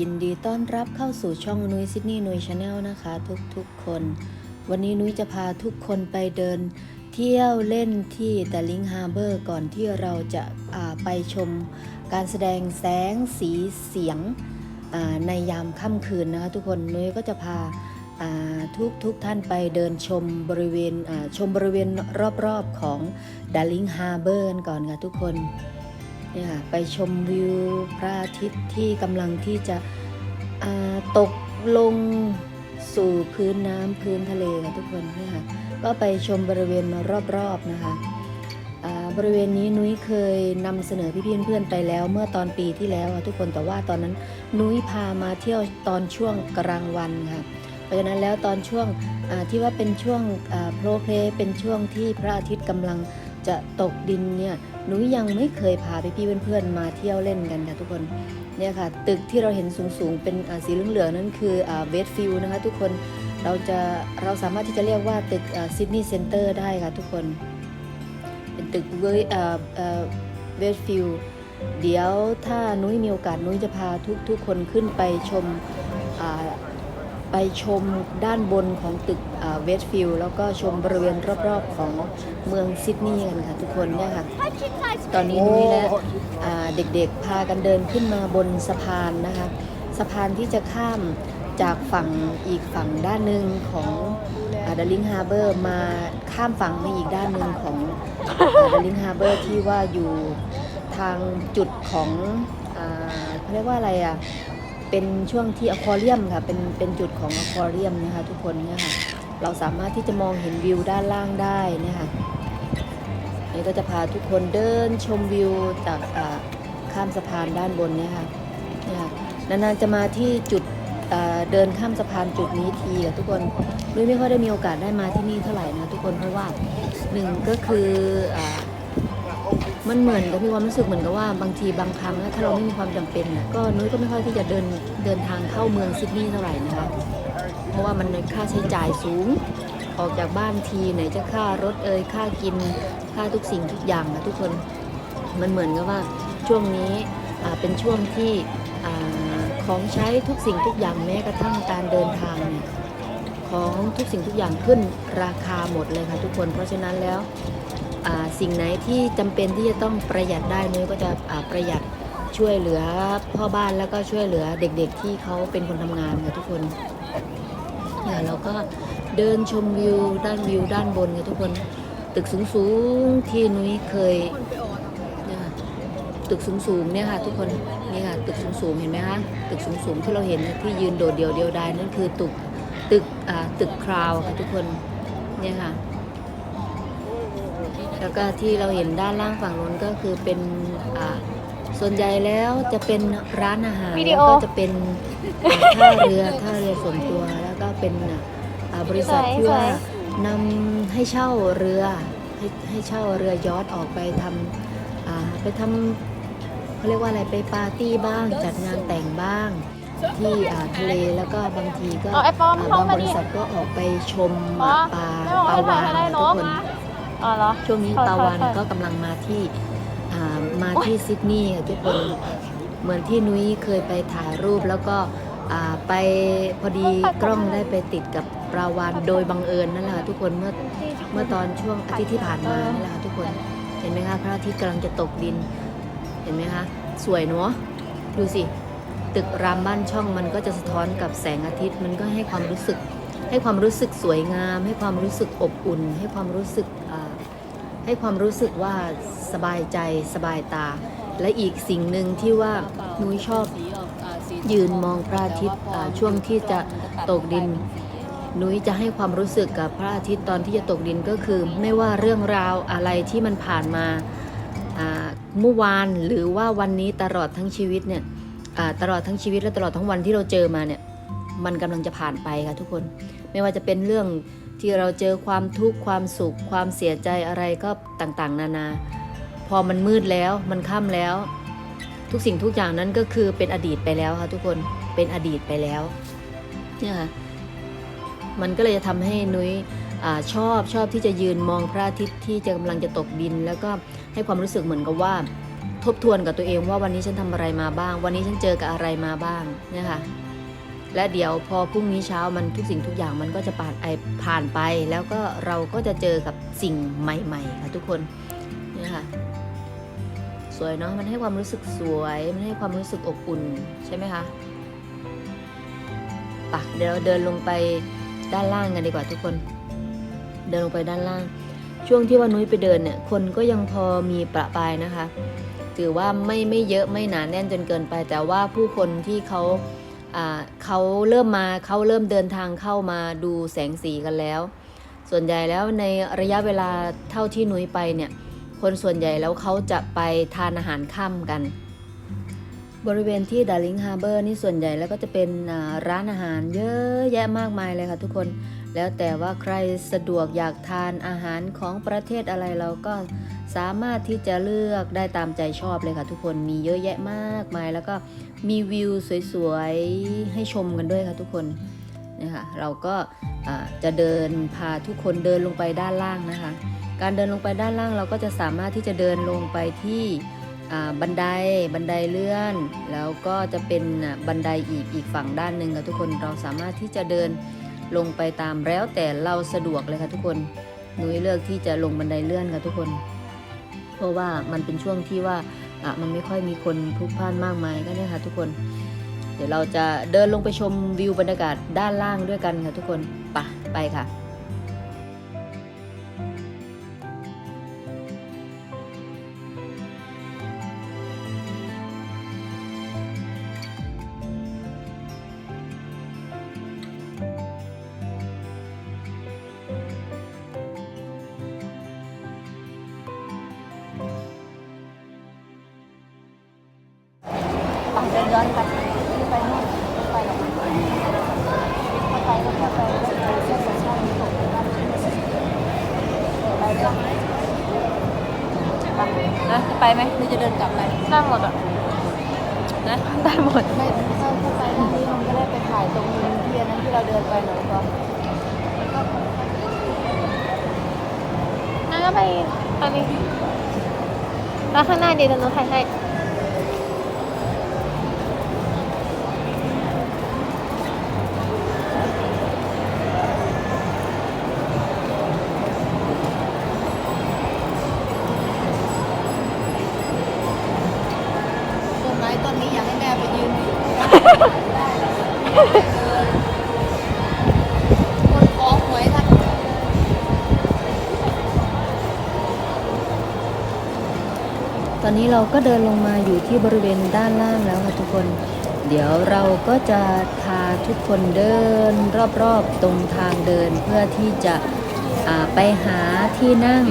ยินดีต้อนรับเข้าสู่ช่องนุ้ยซิดนีย์นุ้ยชาแนลนะคะ ทุกๆคน วันนี้นุ้ยจะพาทุกคนไปเดิน เที่ยวเล่นที่ดลลิงฮาร์เบอร์ก่อนที่เราจะาไปชมการแสดงแสงสีเสียงในยามค่ำคืนนะคะทุกคนนุ้ยก็จะพาาทุกทุกท่านไปเดินชมบริเวณชมบริเวณรอบๆของดลิงฮาร์เบอร์ก่อนค่ะทุกคน เนี่ยค่ะไปชมวิวพระอาทิตย์ที่กำลังที่จะตกลงสู่พื้นน้ำพื้นทะเลค่ะทุกคนเนี่ยค่ะก็ไปชมบริเวณรอบๆนะคะบริเวณนี้นุ้ยเคยนำเสนอพี่เพื่อนๆไปแล้ว เมื่อตอนปีที่แล้วค่ะทุกคนแต่ว่าตอนนั้นนุ้ยพามาเที่ยวตอนช่วงกลางวันค่ะเพราะฉะนั้นแล้วตอนช่วงที่ว่าเป็นช่วงโปรเพลเป็นช่วงที่พระอาทิตย์กำลัง จะตกดินเนี่ยหนูยังไม่เคยพาพี่ๆเพื่อนๆมาเที่ยวเล่นกันค่ะทุกคนเนี่ยค่ะตึกที่เราเห็นสูงๆเป็นสีเหลืองๆนั่นคือเวสฟิลด์นะคะทุกคนเราจะเราสามารถที่จะเรียกว่าตึกซิดนีย์เซ็นเตอร์ได้ค่ะทุกคน เป็นตึกเวสฟิลด์เดี๋ยวถ้านุ้ยมีโอกาสนุ้ยจะพาทุกๆคนขึ้นไปชม ไปชมด้านบนของตึกเวสฟิลด์แล้วก็ชมบริเวณรอบๆของเมืองซิดนีย์กันค่ะทุกคนเนี่ยค่ะ ตอนนี้นุ้ยและเด็กๆพากันเดินขึ้นมาบนสะพานนะคะสะพานที่จะข้ามจากฝั่งอีกฝั่งด้านหนึ่งของดัลลิงฮาร์เบอร์มาข้ามฝั่งมาอีกด้านหนึ่งของดัลลิงฮาร์เบอร์ที่ว่าอยู่ทางจุดของเขาเรียกว่าอะไรอะ เป็นช่วงที่อควาเรียมค่ะ เป็นเป็นจุดของอควาเรียมนะคะทุกคนเนี่ยค่ะ เราสามารถที่จะมองเห็นวิวด้านล่างได้เนี่ยค่ะนี่ก็จะพาทุกคนเดินชมวิวจากข้ามสะพานด้านบนเนี่ยค่ะเนี่ยค่ะนานๆจะมาที่จุดเดินข้ามสะพานจุดนี้ทีอะทุกคนนุ้ยไม่ค่อยได้มีโอกาสได้มาที่นี่เท่าไหร่นะทุกคนเพราะว่าหนึ่งก็คืออ มันเหมือนกับมีความรู้สึกเหมือนกับว่าบางทีบางครั้งถ้าเราไม่มีความจำเป็นก็นุ้ยก็ไม่ค่อยที่จะเดินเดินทางเข้าเมืองซิดนีย์เท่าไหร่นะคะเพราะว่ามันค่าใช้จ่ายสูง ออกจากบ้านทีไหนจะค่ารถเอ่ยค่ากินค่าทุกสิ่งทุกอย่างนะทุกคนมันเหมือนกับว่าช่วงนี้เป็นช่วงที่ของใช้ทุกสิ่งทุกอย่างแม้กระทั่งการเดินทางเนี่ยของทุกสิ่งทุกอย่างขึ้นราคาหมดเลยค่ะทุกคนเพราะฉะนั้นแล้ว สิ่งไหนที่จำเป็นที่จะต้องประหยัดได้นุ้ยก็จะประหยัดช่วยเหลือพ่อบ้านแล้วก็ช่วยเหลือเด็กๆ ที่เขาเป็นคนทำงานค่ะทุกคนเนี่ยเราก็เดินชมวิวด้านวิวด้านบนค่ะทุกคน ตึกสูงๆที่นุ้ยเคยเนี่ยค่ะตึกสูงๆเนี่ยค่ะทุกคนนี่ค่ะตึกสูงๆเห็นไหมคะตึกสูงๆที่เราเห็นที่ยืนโดดเดี่ยวเดียวดายนั่นคือตึกตึกตึกคราวค่ะทุกคนเนี่ยค่ะ แล้วก็ที่เราเห็นด้านล่างฝั่งนู้นก็คือเป็นอ่าส่วนใหญ่แล้วจะเป็นร้านอาหารวิดีแล้วโอก็จะเป็นอ่าท่าเรือท่าเรือส่วนตัวแล้วก็เป็นอ่าบริษัทที่ว่านำให้เช่าเรือให้ให้เช่าเรือยอทออกไปทำอ่าไปทำเขาเรียกว่าอะไรไปปาร์ตี้บ้างจัดงานแต่งบ้างที่อ่าทะเลแล้วก็บางทีก็เอาไอ้ปอมอ่าเข้าบางมาบดิริษัทก็ออกไปชมอ๋อปลาไม่บอกปลาให้วาถ่ายนได้นะเนทุกอะคน อ๋อเหรอช่วงนี้ใช่ปลาวานใช่ก็กำลังมาที่อ่ามาที่ซิดนีย์ค่ะทุกคนเหมือนที่นุ้ยเคยไปถ่ายรูปแล้วก็อ่าไปพอดีกล้องได้ไปติดกับปลาวานโดยบังเอิญนั่นแหละค่ะทุกคนเมื่อเมื่อตอนช่วงอาทิตย์ที่ผ่านมานี่แหละค่ะทุกคนเห็นไหมคะพระอาทิตย์กำลังจะตกดิน เห็นไหมคะสวยเนาะดูสิ ตึกรามบ้านช่องมันก็จะสะท้อนกับแสงอาทิตย์ มันก็ให้ความรู้สึก ให้ความรู้สึกสวยงาม ให้ความรู้สึกอบอุ่น ให้ความรู้สึกให้ความรู้สึกว่าสบายใจสบายตา และอีกสิ่งหนึ่งที่ว่านุ้ยชอบยืนมองพระอาทิตย์ช่วงที่จะตกดินนุ้ยจะให้ความรู้สึกกับพระอาทิตย์ตอนที่จะตกดินก็คือ ไม่ว่าเรื่องราวอะไรที่มันผ่านมาเมื่อวานหรือว่าวันนี้ตลอดทั้งชีวิตเนี่ยตลอดทั้งชีวิตและตลอดทั้งวันที่เราเจอมาเนี่ย มันกำลังจะผ่านไปค่ะทุกคน ไม่ว่าจะเป็นเรื่องที่เราเจอความทุกข์ความสุข ความเสียใจอะไรก็ต่างๆ นานา พอมันมืดแล้วมันค่ำแล้ว ทุกสิ่งทุกอย่างนั้นก็คือเป็นอดีตไปแล้วค่ะทุกคนเป็นอดีตไปแล้วเนี่ยค่ะมันก็เลยจะทำให้นุ้ยอชอบชอบที่จะยืนมองพระอาทิตย์ที่จะกำลังจะตกดิน แล้วก็ให้ความรู้สึกเหมือนกับว่า ทบทวนกับตัวเองว่าวันนี้ฉันทำอะไรมาบ้าง วันนี้ฉันเจอกับอะไรมาบ้างเนี่ยค่ะ และเดี๋ยวพอพรุ่งนี้เช้ามันทุกสิ่งทุกอย่างมันก็จะผ่านไอผ่านไป แล้วก็เราก็จะเจอกับสิ่งใหม่ ๆ ค่ะทุกคนนี่ค่ะสวยเนาะมันให้ความรู้สึกสวย มันให้ความรู้สึกอบอุ่นใช่ไหมคะปะเดี๋ยวเราเดินลงไปด้านล่างกันดีกว่าทุกคน เดินลงไปด้านล่าง ช่วงที่ว่านุ้ยไปเดินเนี่ย คนก็ยังพอมีประปายนะคะ ถือว่าไม่ไม่เยอะไม่หนาแน่นจนเกินไป แต่ว่าผู้คนที่เขา เขาเริ่มมาเขาเริ่มเดินทางเข้ามาดูแสงสีกันแล้ว ส่วนใหญ่แล้วในระยะเวลาเท่าที่นุ้ยไปเนี่ยคนส่วนใหญ่แล้วเขาจะไปทานอาหารค่ำกัน บริเวณที่ดาริงฮาร์เบอร์นี่ส่วนใหญ่แล้วก็จะเป็นร้านอาหารเยอะแยะมากมายเลยค่ะทุกคนแล้วแต่ว่าใครสะดวกอยากทานอาหารของประเทศอะไรเราก็สามารถที่จะเลือกได้ตามใจชอบเลยค่ะทุกคนมีเยอะแยะมากมาย แล้วก็ มีวิวสวยๆ ให้ชมกันด้วยค่ะทุกคนนะคะเราก็จะเดินพาทุกคนเดินลงไปด้านล่างนะคะ การเดินลงไปด้านล่างเราก็จะสามารถที่จะเดินลงไปที่บันไดบันไดเลื่อน แล้วก็จะเป็นบันไดอีกอีกฝั่งด้านหนึ่งค่ะทุกคนเราสามารถที่จะเดินลงไปตามแล้วแต่เราสะดวกเลยค่ะทุกคนหนุ้ยเลือกที่จะลงบันไดเลื่อนค่ะทุกคน เพราะว่ามันเป็นช่วงที่ว่า อะมันไม่ค่อยมีคนพลุกพล่านมากมายก็เนี่ยค่ะทุกคน เดี๋ยวเราจะเดินลงไปชมวิวบรรยากาศด้านล่างด้วยกันค่ะทุกคนไปะไปค่ะ ปั่นเดินย้อนไปไปนู่นไปหรอกเข้าไปแล้วก็ไปแล้วก็ไปเส้นประชาธิปไตยบ้านไปด้วยนะจะไปไหมหรือจะเดินกลับไปได้หมดอะนะได้หมดไม่ถ้าถ้าไปด้านนี้มันก็ได้ไปถ่ายตรงที่อันนั้นที่เราเดินไปหน่อยก็งั้นก็ไปตอนนี้แล้วข้างหน้าดีแต่หนูถ่ายให้ ต้นไม้ต้นนี้อยากให้แม่ไปยืนคนขอหวยทันตอนนี้เราก็เดินลงมาอยู่ที่บริเวณด้านล่างแล้วค่ะทุกคน เดี๋ยวเราก็จะพาทุกคนเดินรอบๆตรงทางเดินเพื่อที่จะไปหาที่นั่ง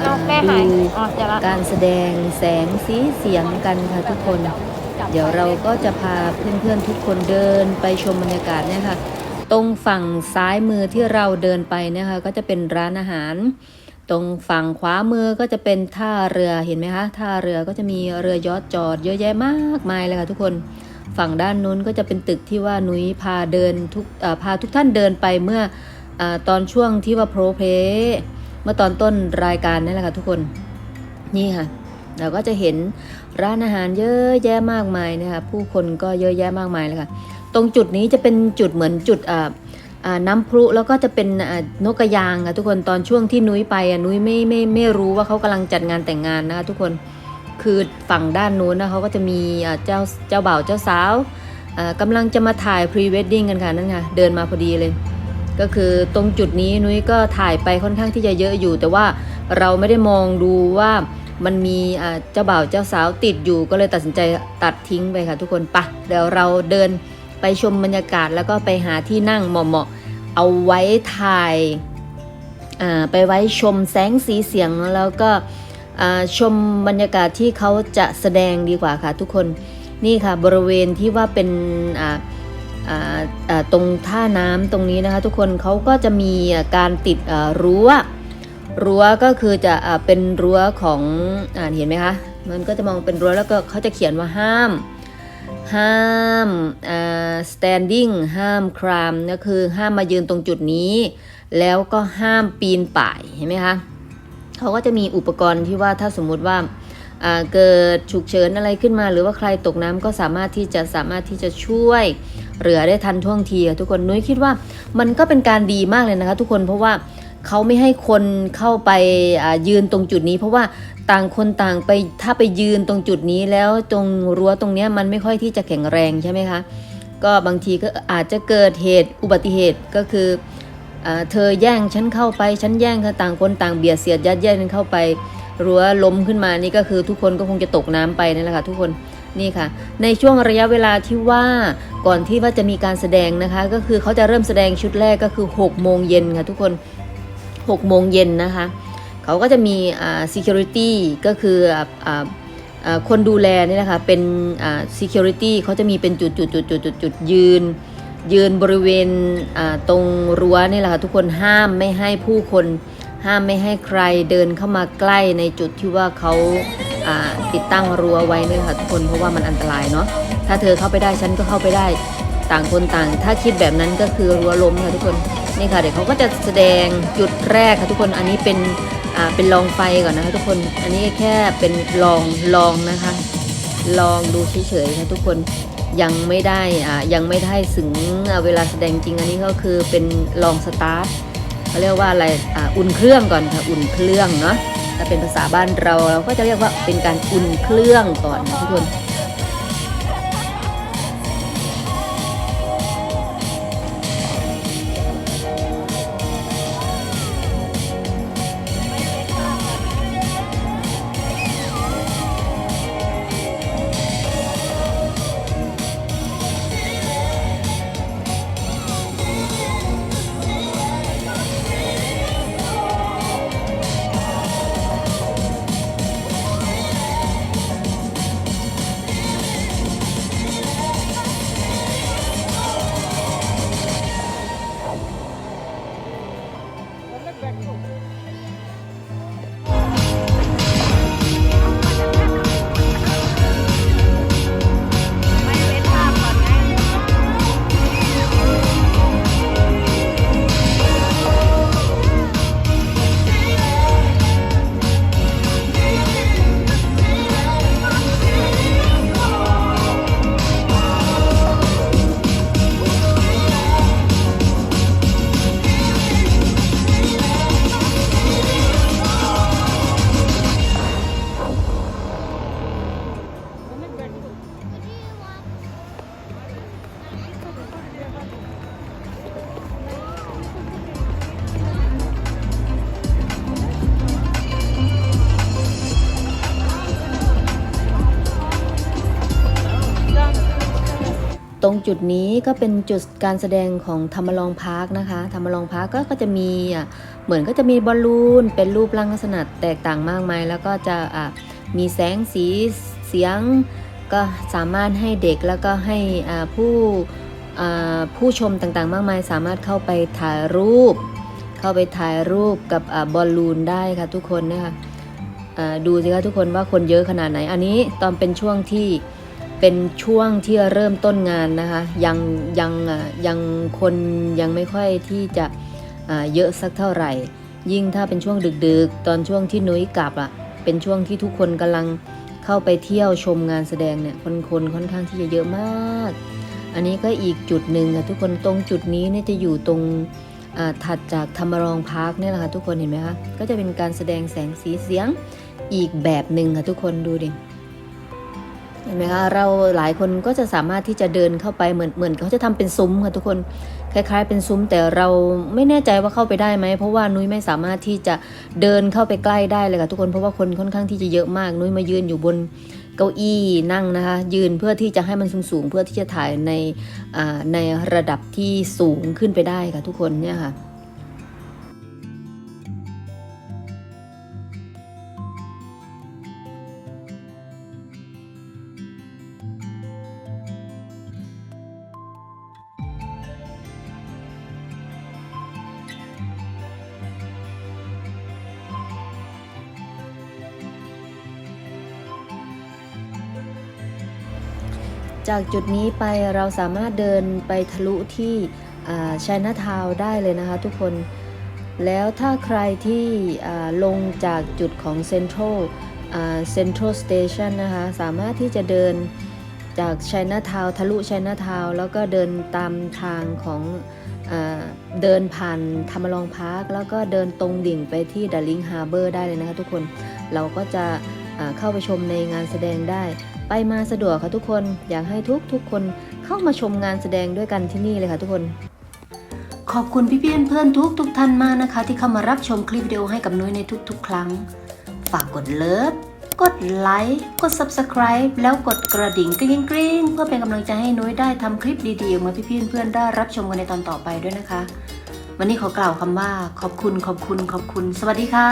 เอาแม่หายดูอ๋อเดี๋ยวละ การแสดงแสงสีเสียงกันค่ะทุกคน เดี๋ยวเราก็จะพาเพื่อนๆทุกคนเดินไปชมบรรยากาศเนี่ยค่ะ ตรงฝั่งซ้ายมือที่เราเดินไปเนี่ยค่ะก็จะเป็นร้านอาหาร ตรงฝั่งขวามือก็จะเป็นท่าเรือเห็นไหมคะท่าเรือก็จะมีเรือยอชต์จอดเยอะแยะมากมายเลยค่ะทุกคนฝั่งด้านนู้นก็จะเป็นตึกที่ว่านุ้ยพาเดินทุกเอ่อพาทุกท่านเดินไปเมื่ออาตอนช่วงที่ว่าโปรเพเมื่อตอนต้นรายการนั่แหละค่ะทุกคนนี่ค่ะเราก็จะเห็นร้านอาหารเยอะแยะมากมายนะคะผู้คนก็เยอะแยะมากมายเลยค่ะ ตรงจุดนี้จะเป็นจุดเหมือนจุดน้ำพลุแล้วก็จะเป็นนกกระยางค่ะทุกคนตอนช่วงที่นุ้ยไปนุ้ยไม่ไม่ไม่รู้ว่าเขากำลังจัดงานแต่งงานนะคะทุกคนคือฝั่งด้านนู้นนะเขาก็จะมีเจ้าเจ้าบ่าวเจ้าสาวอ่ากำลังจะมาถ่ายพรีเวดดิ้งกันค่ะนั่นค่ะเดินมาพอดีเลย ก็คือตรงจุดนี้นุ้ยก็ถ่ายไปค่อนข้างที่จะเยอะอยู่ แต่ว่าเราไม่ได้มองดูว่ามันมีเจ้าบ่าวเจ้าสาวติดอยู่ก็เลยตัดสินใจตัดทิ้งไปค่ะทุกคนปะเดี๋ยวเราเดินไปชมบรรยากาศแล้วก็ไปหาที่นั่งเหมาะๆเอาไว้ถ่ายไปไว้ชมแสงสีเสียงแล้วก็ชมบรรยากาศที่เขาจะแสดงดีกว่าค่ะทุกคนนี่ค่ะบริเวณที่ว่าเป็นอ่า ตรงท่าน้ำตรงนี้นะคะทุกคนเขาก็จะมีการติดรั้วรั้วก็คือจะเป็นรั้วของอเห็นไหมคะมันก็จะมองเป็นรั้วแล้วก็เขาจะเขียนว่าห้าม ห้าม standing ห้าม climb ก็คือห้ามมายืนตรงจุดนี้ แล้วก็ห้ามปีนป่ายเห็นไหมคะเขาก็จะมีอุปกรณ์ที่ว่าถ้าสมมุติว่า เกิดฉุกเฉินอะไรขึ้นมา หรือว่าใครตกน้ำก็สามารถที่จะสามารถที่จะช่วยเหลือได้ทันท่วงทีอะทุกคนนุ้ยคิดว่ามันก็เป็นการดีมากเลยนะคะ ทุกคนเพราะว่าเขาไม่ให้คนเข้าไปยืนตรงจุดนี้ เพราะว่าต่างคนต่างไปถ้าไปยืนตรงจุดนี้แล้วตรงรั้วตรงนี้มันไม่ค่อยที่จะแข็งแรงใช่ไหมคะก็บางทีก็อาจจะเกิดเหตุอุบัติเหตุก็คืออเธอแย่งฉันเข้าไปฉันแย่งเธอต่างคนต่างเบียดเสียดยัดเยียดกันเข้าไป รั้วล้มขึ้นมานี่ก็คือทุกคนก็คงจะตกน้ำไปนั่นแหละค่ะทุกคนนี่ค่ะ ในช่วงระยะเวลาที่ว่าก่อนที่ว่าจะมีการแสดงนะคะ ก็คือเขาจะเริ่มแสดงชุดแรกก็คือ6โมงเย็นค่ะทุกคน6โมงเย็นนะคะเขาก็จะมีอ่า security ก็คืออ่าคนดูแลนี่แหละค่ะเป็นอ่า security เขาจะมีเป็นจุดจุดจุดจุดจุดจุดยืน ยืนบริเวณอ่าตรงรั้วนี่แหละค่ะทุกคนห้ามไม่ให้ผู้คน ห้ามไม่ให้ใครเดินเข้ามาใกล้ในจุดที่ว่าเขาติดตั้งรั้วไว้นี่ค่ะทุกคนเพราะว่ามันอันตรายเนาะถ้าเธอเข้าไปได้ฉันก็เข้าไปได้ต่างคนต่าง ถ้าคิดแบบนั้นก็คือรั้วล้มค่ะทุกคนนี่ค่ะเดี๋ยวเขาก็จะแสดงจุดแรกค่ะทุกคนอันนี้เป็นเป็นลองไฟก่อนนะคะทุกคนอันนี้แค่เป็นลองลองนะคะ ลองดูเฉยๆค่ะทุกคนยังไม่ได้อ่ายังไม่ได้ถึงเวลาแสดงจริงอันนี้ก็คือเป็นลองสตาร์ท เขาเรียกว่าอะไรออุ่นเครื่องก่อนค่ะอุ่นเครื่องเนาะถ้าเป็นภาษาบ้านเราเราก็จะเรียกว่าเป็นการอุ่นเครื่องก่อนนะทุกคน จุดนี้ก็เป็นจุดการแสดงของธรรมลองพาร์คนะคะธรรมลองพาร์คก็ก็จะมีเหมือนก็จะมีบอลลูนเป็นรูปร่างลักษณะแตกต่างมากมายแล้วก็จะะมีแสงสีเสียง ก็สามารถให้เด็กแล้วก็ให้ผู้ผู้ชมต่างๆ มากมาย สามารถเข้าไปถ่ายรูป เข้าไปถ่ายรูปกับอบอลลูนได้ค่ะทุกคนนะคะดูสิคะทุกคนว่าคนเยอะขนาดไหน อันนี้ตอนเป็นช่วงที่ เป็นช่วงที่เริ่มต้นงานนะคะ ยังยังยังคนยังไม่ค่อยที่จะเยอะสักเท่าไหร่ ยิ่งถ้าเป็นช่วงดึกๆ ตอนช่วงที่นุ้ยกลับอะเป็นช่วงที่ทุกคนกำลังเข้าไปเที่ยวชมงานแสดงเนี่ยคนคนค่อนข้างที่จะเยอะมาก อันนี้ก็อีกจุดหนึ่งค่ะทุกคนตรงจุดนี้เนี่ยจะอยู่ตรงถัดจากธรรมรองพาร์คเนี่ยแหละค่ะทุกคนเห็นไหมคะก็จะเป็นการแสดงแสงสีเสียงอีกแบบหนึ่งค่ะทุกคนดูดิ ห็นไหมคะเราหลายคนก็จะสามารถที่จะเดินเข้าไปเหมือนเหมือนเขาจะทำเป็นซุ้มค่ะทุกคนคล้าย ๆ เป็นซุ้มแต่เราไม่แน่ใจว่าเข้าไปได้ไหมเพราะว่านุ้ยไม่สามารถที่จะเดินเข้าไปใกล้ได้เลยค่ะทุกคนเพราะว่าคนค่อนข้างที่จะเยอะมากนุ้ยมายืนอยู่บนเก้าอี้นั่งนะคะ ยืนเพื่อที่จะให้มันสูงๆเพื่อที่จะถ่ายในในระดับที่สูงขึ้นไปได้ค่ะทุกคนเนี่ยค่ะ จากจุดนี้ไปเราสามารถเดินไปทะลุที่ชัยนาทาวได้เลยนะคะทุกคน แล้วถ้าใครที่ลงจากจุดของเซ็นทรัลเซ็นทรัลสเตชันนะคะ สามารถที่จะเดินจากชัยนาทาวทะลุชัยนาทาวแล้วก็เดินตามทางของเดินผ่านธรรมลองพาร์คแล้วก็เดินตรงดิ่งไปที่ดัลลิงฮาร์เบอร์ได้เลยนะคะทุกคน เราก็จะเข้าไปชมในงานแสดงได้ ไปมาสะดวกค่ะทุกคนอยากให้ทุกทุกๆคนเข้ามาชมงานแสดงด้วยกันที่นี่เลยค่ะทุกคน ขอบคุณพี่ๆเพื่อนทุกทุกๆท่านมากนะคะ ที่เข้ามารับชมคลิปวิดีโอให้กับนุ้ยในทุก ๆ ครั้ง ฝากกดเลิฟกดไลค์กด subscribe แล้วกดกระดิ่งกริ๊งกริ๊งเพื่อเป็นกำลังใจให้นุ้ยได้ทำคลิปดีๆออกมาพี่ๆเพื่อนได้รับชมกันในตอนต่อไปด้วยนะคะ วันนี้ขอกล่าวคำว่า ขอบคุณขอบคุณขอบคุณ สวัสดีค่ะ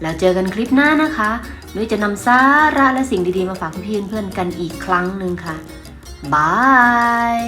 แล้วเจอกันคลิปหน้านะคะนุ้ยจะนำสาระและสิ่งดีๆมาฝากพี่เพื่อนๆกันอีกครั้งหนึ่งค่ะ บาย